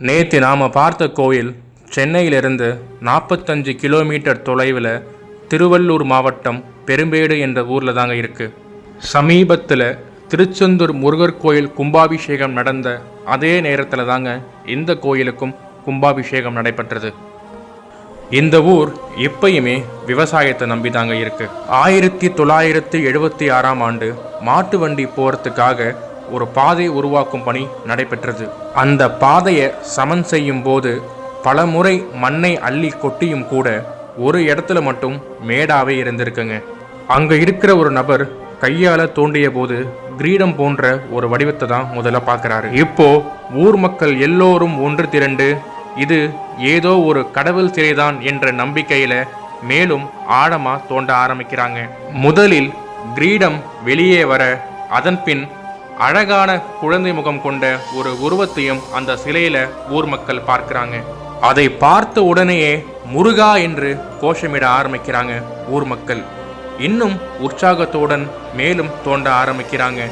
நேற்று நாம் பார்த்த கோயில் சென்னையிலிருந்து நாற்பத்தஞ்சு கிலோமீட்டர் தொலைவில் திருவள்ளூர் மாவட்டம் பெரும்பேடு என்ற ஊரில் தாங்க இருக்குது சமீபத்தில் திருச்செந்தூர் முருகர் கோயில் கும்பாபிஷேகம் நடந்த அதே நேரத்தில் தாங்க இந்த கோயிலுக்கும் கும்பாபிஷேகம் நடைபெற்றது. இந்த ஊர் எப்பயுமே விவசாயத்தை நம்பி தாங்க இருக்குது ஆயிரத்தி தொள்ளாயிரத்தி எழுபத்தி ஆறாம் ஆண்டு மாட்டு வண்டி போகிறதுக்காக ஒரு பாதை உருவாக்கும் பணி நடைபெற்றது. அந்த பாதையை சமன் செய்யும் போது பல முறை மண்ணை அள்ளி கொட்டியும் கூட ஒரு இடத்துல மட்டும் மேடாவே இருந்திருக்குங்க. அங்க இருக்கிற ஒரு நபர் கையால தோண்டிய போது கிரீடம் போன்ற ஒரு வடிவத்தை தான் முதல்ல பார்க்கறாரு. இப்போ ஊர் மக்கள் எல்லோரும் ஒன்று திரண்டு இது ஏதோ ஒரு கடவுள் சிறைதான் என்ற நம்பிக்கையில மேலும் ஆழமா தோண்ட ஆரம்பிக்கிறாங்க. முதலில் கிரீடம் வெளியே வர அதன் பின் அழகான குழந்தை முகம் கொண்ட ஒரு உருவத்தையும் அந்த சிலையில ஊர் மக்கள் பார்க்கிறாங்க. அதை பார்த்த உடனேயே முருகா என்று கோஷமிட ஆரம்பிக்கிறாங்க ஊர் மக்கள். இன்னும் உற்சாகத்துடன் மேலும் தோண்ட ஆரம்பிக்கிறாங்க.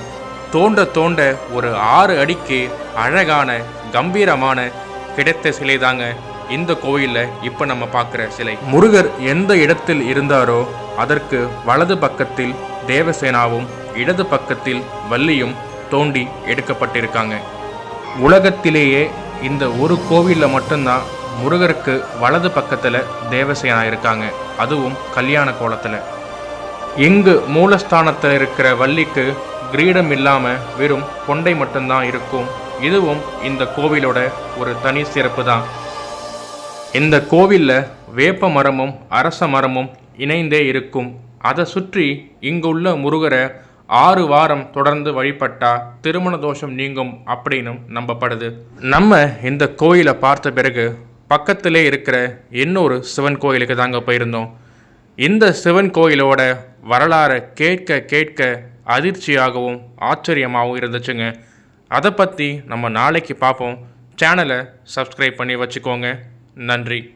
தோண்ட தோண்ட ஒரு ஆறு அடிக்கு அழகான கம்பீரமான கிடைத்த சிலை தாங்க இந்த கோயிலில் இப்போ நம்ம பார்க்குற சிலை. முருகர் எந்த இடத்தில் இருந்தாரோ அதற்கு வலது பக்கத்தில் தேவசேனாவும் இடது பக்கத்தில் வள்ளியும் தோண்டி எடுக்கப்பட்டிருக்காங்க. உலகத்திலேயே இந்த ஒரு கோவிலில் மட்டும்தான் முருகருக்கு வலது பக்கத்தில் தேவசேனா இருக்காங்க. அதுவும் கல்யாண கோலத்தில். இங்கு மூலஸ்தானத்தில் இருக்கிற வள்ளிக்கு கிரீடம் இல்லாமல் வெறும் கொண்டை மட்டும்தான் இருக்கும். இதுவும் இந்த கோவிலோட ஒரு தனி சிறப்பு தான் இந்த கோவிலில் வேப்ப மரமும் அரச மரமும் இணைந்தே இருக்கும். அதை சுற்றி இங்குள்ள முருகரை ஆறு வாரம் தொடர்ந்து வழிபட்டா திருமண தோஷம் நீங்கும் அப்படின்னும் நம்பப்படுது. நம்ம இந்த கோயிலை பார்த்த பிறகு பக்கத்திலே இருக்கிற இன்னொரு சிவன் கோயிலுக்கு தாங்க போயிருந்தோம். இந்த சிவன் கோயிலோட வரலாறை கேட்க கேட்க அதிர்ச்சியாகவும் ஆச்சரியமாகவும் இருந்துச்சுங்க. அதை பற்றி நம்ம நாளைக்கு பார்ப்போம். சேனலை சப்ஸ்கிரைப் பண்ணி வச்சுக்கோங்க. நன்றி.